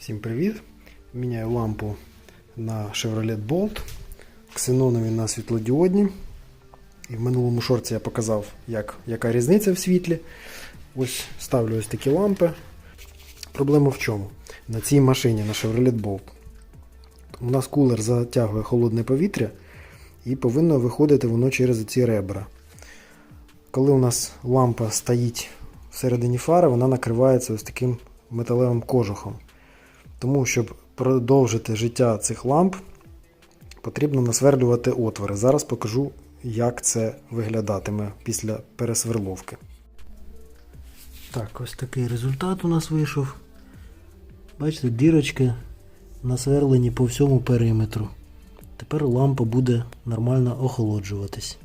Всім привіт! Міняю лампу на Chevrolet Bolt. Ксенонові на світлодіодні. І в минулому шорці я показав, як, яка різниця в світлі. Ось ставлю ось такі лампи. Проблема в чому? На цій машині на Chevrolet Bolt. У нас кулер затягує холодне повітря і повинно виходити воно через ці ребра. Коли у нас лампа стоїть всередині фари, вона накривається ось таким металевим кожухом. Тому, щоб продовжити життя цих ламп, потрібно насверлювати отвори. Зараз покажу, як це виглядатиме після пересверловки. Так, ось такий результат у нас вийшов. Бачите, дірочки насверлені по всьому периметру. Тепер лампа буде нормально охолоджуватись.